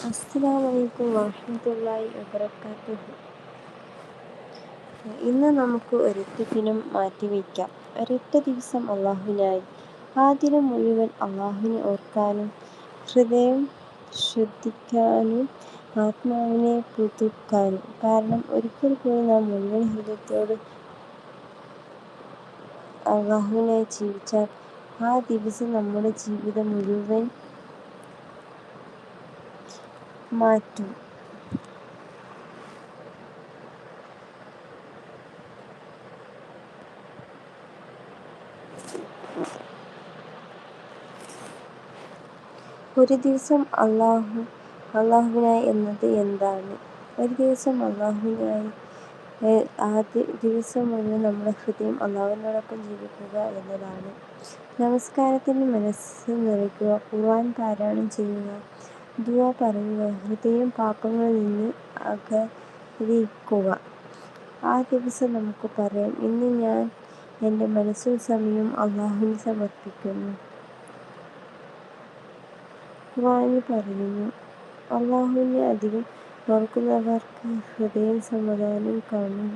അസ്സലാമലൈക്കും വറഹ്മത്തുള്ളാഹി വബറകാതുഹു ഇന്ന് നമുക്ക് ഒരൊറ്റ ദിനം മാറ്റിവെക്കാം ഒരൊറ്റ ദിവസം അള്ളാഹുവിനായി. ആ ദിനം മുഴുവൻ അള്ളാഹുവിനെ ഓർക്കാനും ഹൃദയം ശ്രദ്ധിക്കാനും ആത്മാവിനെ പുതുക്കാനും. കാരണം ഒരിക്കൽ കൂടി നാം മുഴുവൻ ഹൃദയത്തോട് അള്ളാഹുവിനായി ജീവിച്ചാൽ ആ ദിവസം നമ്മുടെ ജീവിതം മുഴുവൻ മാറ്റും. ഒരു ദിവസം അള്ളാഹു അള്ളാഹുവിനായി എന്നത് എന്താണ്? ഒരു ദിവസം അള്ളാഹുവിനായി ആദ്യ ദിവസം മുഴുവൻ നമ്മുടെ ഹൃദയം അള്ളാഹുവിനോടൊപ്പം ജീവിക്കുക എന്നതാണ്. നമസ്കാരത്തിന് മനസ്സ് നിറയ്ക്കുക ഖുർആൻ പാരായണം ചെയ്യുക ദുആ പറയുക ഹൃദയം പാപങ്ങളിൽ നിന്ന് അകലിക്കുക ആ ദിവസം നമുക്ക് പറയാം ഇന്ന് ഞാൻ എന്റെ മനസ്സും സമയം അള്ളാഹുവിന് സമർപ്പിക്കുന്നു. വാങ്ങി പറയുന്നു അള്ളാഹുവിനെ അധികം ഓർക്കുന്നവർക്ക് ഹൃദയം സമാധാനം കാണും.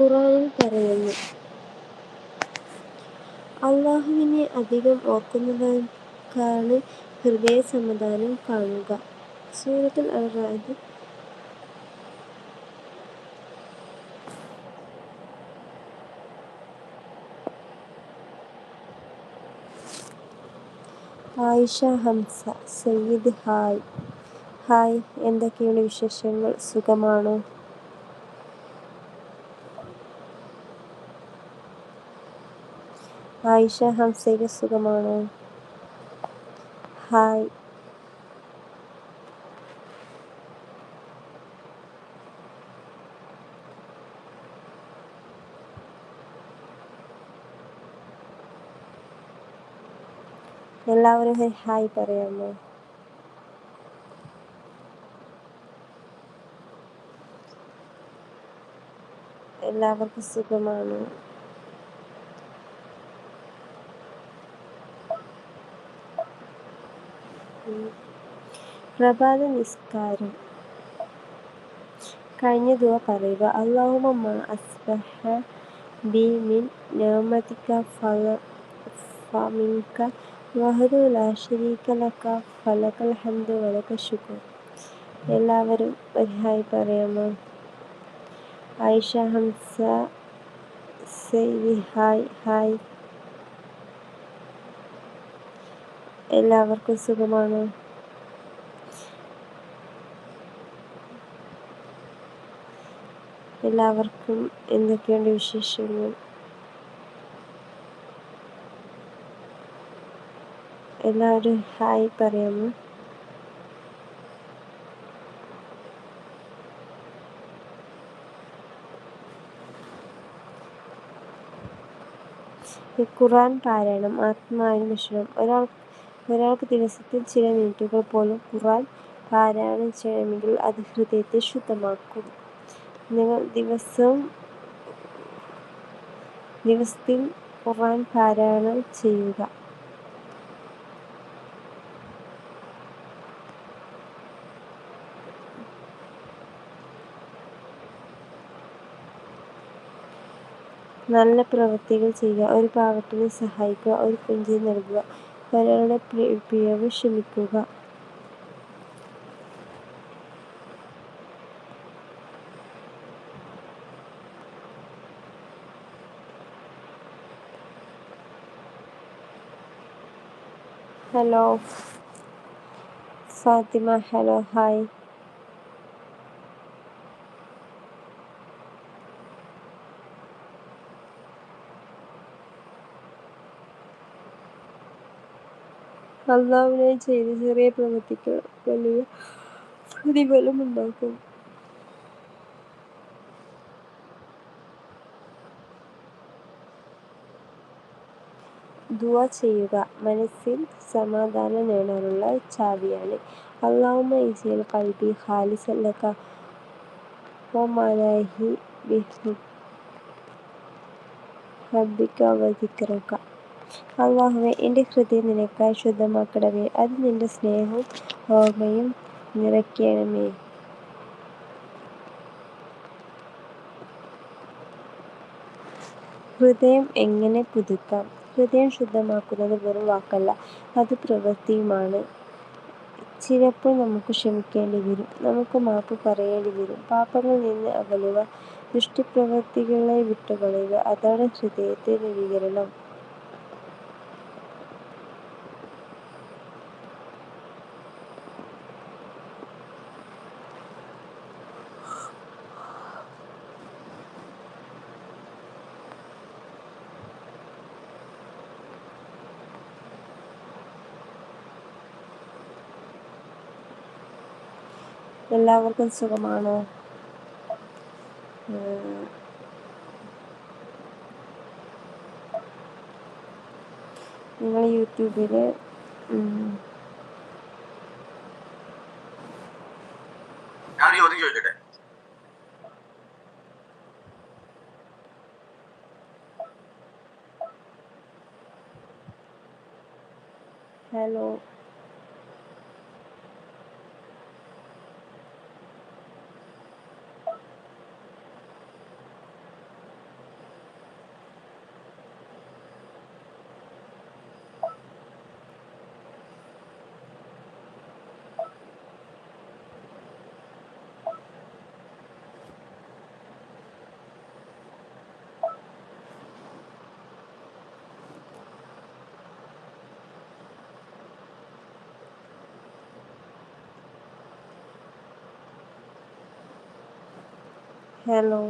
ഖുർആനിൽ പറയുന്നു. അള്ളാഹുവിനെ അധികം ഓർക്കുന്നവർക്കാണ് ഹൃദയ സമാധാനം കാണുക. സൂറത്തുൽ അറാദ് ആയിഷ ഹംസ സയ്യിദ് ഹായ്. ഹായ് എന്തൊക്കെയാണ് വിശേഷങ്ങൾ? സുഖമാണോ? ആയിഷ ഹംസയ്ക്ക് സുഖമാണോ ഹായ് എല്ലാവരും ഹായ് പറയാമോ എല്ലാവർക്കും സുഖമാണോ. പ്രഭാത നിസ്കാരം. കഴിഞ്ഞ ദുവ പറയുക. അള്ളാഹുമ ബി മിൻ നൗമതിക ലക ഫലകൽ ഹംദു വലക ശുക്ർ എല്ലാവരും ഒരു ഹായ് പറയാമോ ആയിഷ ഹംസ ഹായ് ഹായ്. എല്ലാവർക്കും സുഖമാണോ? എല്ലാവർക്കും എന്തൊക്കെയുണ്ട് വിശേഷങ്ങൾ? എല്ലാവരും ഹായ് പറയാമോ? ഖുറാൻ പാരായണം ആത്മാവിന് ഭക്ഷണം ഒരാൾ ഒരാൾക്ക് ദിവസത്തിൽ ചില മിനിറ്റുകൾ പോലും ഖുറാൻ പാരായണം ചെയ്യണമെങ്കിൽ അത് ഹൃദയത്തെ ശുദ്ധമാക്കും. നിങ്ങൾ ദിവസം ദിവസത്തിൽ ഖുർആൻ പാരായണം ചെയ്യുക. നല്ല പ്രവൃത്തികൾ ചെയ്യുക. ഒരു പാവത്തിനെ സഹായിക്കുക. ഒരു പുഞ്ചിരി നൽകുക. ഒരാളുടെ പിഴവ് ക്ഷമിക്കുക. ഹലോ. Fathima hello hi. അള്ളാവിനെ ചെയ്ത് ചെറിയ പ്രവൃത്തിക്ക് വലിയ പ്രതിഫലമുണ്ടാക്കും ദുആ ചെയ്യുക. മനസ്സിൽ സമാധാനം നേടാനുള്ള ചാവിയാണ്. അല്ലാഹുമ്മ ഇജ്അൽ ഖൽബി ഖാലിസൻ ലക വമലാഹി ബിഹുബ്ബിക വദിക്റക അല്ലാഹുവേ എന്റെ ഹൃദയം നിനക്കായി ശുദ്ധമാക്കണമേ. അത് നിന്റെ സ്നേഹവും ഓർമ്മയും നിറയ്ക്കണമേ. ഹൃദയം എങ്ങനെ പുതുക്കാം? ഹൃദയം ശുദ്ധമാക്കുന്നത് വെറും വാക്കല്ല. അത് പ്രവൃത്തിയുമാണ്. ചിലപ്പോൾ നമുക്ക് ക്ഷമിക്കേണ്ടി വരും. നമുക്ക് മാപ്പ് പറയേണ്ടി വരും. പാപങ്ങളിൽ നിന്ന് അകലുക. ദുഷ്ടപ്രവൃത്തികളെ വിട്ടുകളയുക. അതാണ് ഹൃദയത്തെ നവീകരണം എല്ലാവർക്കും സുഖമാണോ? നിങ്ങൾ യൂട്യൂബിൽ ചോദിക്കട്ടെ? ഹലോ. ഹലോ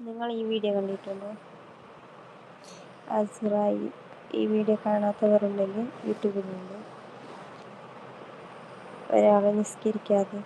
നിങ്ങൾ ഈ വീഡിയോ കണ്ടിട്ടുണ്ടോ? അസുറായി ഈ വീഡിയോ കാണാത്തവരുണ്ടെങ്കിൽ യൂട്യൂബിലുണ്ട്. ഒരാളെ നിസ്കരിക്കാതെ.